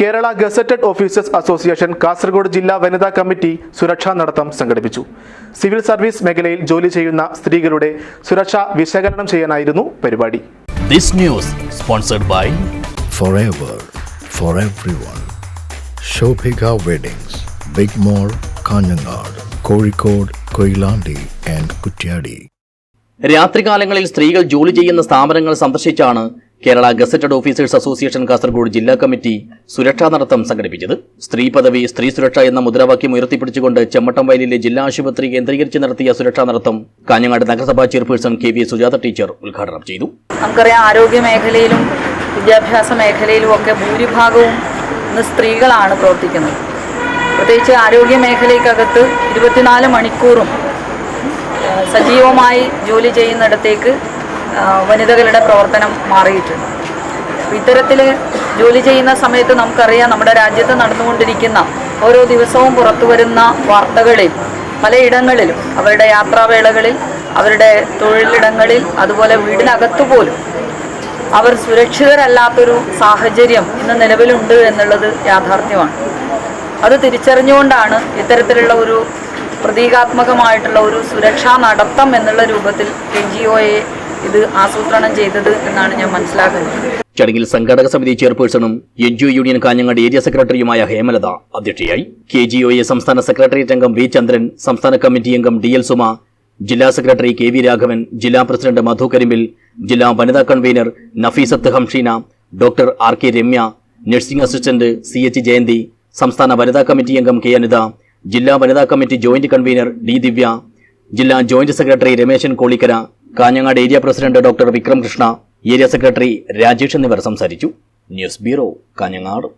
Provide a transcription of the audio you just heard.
Kerala gazetted officers association Kasaragod ജില്ലാ വനിതാ committee സുരക്ഷാ നടത്തം സംഘടിപ്പിച്ചു സിവിൽ സർവീസ് മേഖലയിൽ ജോലി ചെയ്യുന്ന സ്ത്രീകളുടെ സുരക്ഷ വിശകലനം ചെയ്യാനായിരുന്നു പരിപാടി This news sponsored by forever for everyone. Shobhika Weddings, Big Mall, Kanyanad, Kozhikode, Koilandi and Kutyadi. രാത്രികാലങ്ങളിൽ സ്ത്രീകൾ ജോലി ചെയ്യുന്ന സ്ഥാപനങ്ങൾ സന്ദർശിച്ചാണ് Kerala gazetted officers association Kasaragod ജില്ലാ കമ്മിറ്റി സുരക്ഷാ നടത്തം സംഘടിപ്പിച്ചത്. സ്ത്രീ പദവി സ്ത്രീ സുരക്ഷ എന്ന മുദ്രാവാക്യം ഉയർത്തിപ്പിടിച്ചുകൊണ്ട് ചെമ്മട്ടം വയലിലെ ജില്ലാ ആശുപത്രി കേന്ദ്രീകരിച്ച് നടത്തിയ സുരക്ഷാ നടത്തം കാഞ്ഞങ്ങാട് നഗരസഭാ chairperson K V Sujatha teacher ഉദ്ഘാടനം ചെയ്തു. നമുക്കറിയാം ആരോഗ്യ മേഖലയിലും വിദ്യാഭ്യാസ മേഖലയിലും ഒക്കെ ഭൂരിഭാഗവും ഇന്ന് സ്ത്രീകളാണ് പ്രവർത്തിക്കുന്നത്. പ്രത്യേകിച്ച് ആരോഗ്യ മേഖലയ്ക്കകത്ത് ഇരുപത്തിനാല് മണിക്കൂറും സജീവമായി ജോലി ചെയ്യുന്നിടത്തേക്ക് വനിതകളുടെ പ്രവർത്തനം മാറിയിട്ടുണ്ട്. ഇത്തരത്തിൽ ജോലി ചെയ്യുന്ന സമയത്ത് നമുക്കറിയാം നമ്മുടെ രാജ്യത്ത് നടന്നുകൊണ്ടിരിക്കുന്ന ഓരോ ദിവസവും പുറത്തു വരുന്ന വാർത്തകളിൽ പലയിടങ്ങളിലും അവരുടെ യാത്രാവേളകളിൽ അവരുടെ തൊഴിലിടങ്ങളിൽ അതുപോലെ വീടിനകത്തു പോലും അവർ സുരക്ഷിതരല്ലാത്തൊരു സാഹചര്യം ഇന്ന് നിലവിലുണ്ട് എന്നുള്ളത് യാഥാർത്ഥ്യമാണ്. അത് തിരിച്ചറിഞ്ഞുകൊണ്ടാണ് ഇത്തരത്തിലുള്ള ഒരു പ്രതീകാത്മകമായിട്ടുള്ള ഒരു സുരക്ഷാ നടത്തം എന്നുള്ള രൂപത്തിൽ എൻ ജി ഒയെ ഇത് ആസൂത്രണം ചെയ്തത് എന്നാണ് ഞാൻ മനസ്സിലാക്കുന്നത്. ചടങ്ങിൽ സംഘാടക സമിതി ചെയർപേഴ്സണും N G union Kanhangad area സെക്രട്ടറിയുമായ ഹേമലത അധ്യക്ഷയായി കെ ജി ഒ എ സംസ്ഥാന സെക്രട്ടേറിയറ്റ് അംഗം വി ചന്ദ്രൻ സംസ്ഥാന കമ്മിറ്റി അംഗം ഡി എൽ സുമ ജില്ലാ സെക്രട്ടറി കെ വി രാഘവൻ ജില്ലാ പ്രസിഡന്റ് മധു കരിമ്പിൽ ജില്ലാ വനിതാ convener Nafeesath Hamsheena doctor R K Ramya nursing assistant C H Jayanthi സംസ്ഥാന വനിതാ കമ്മിറ്റി അംഗം കെ അനിത ജില്ലാ വനിതാ committee joint convener D Divya ജില്ലാ joint secretary Rameshan Kolikkara Kanhangad area president doctor Vikram Krishna area secretary Rajesh എന്നിവർ സംസാരിച്ചു. News bureau Kanhangad.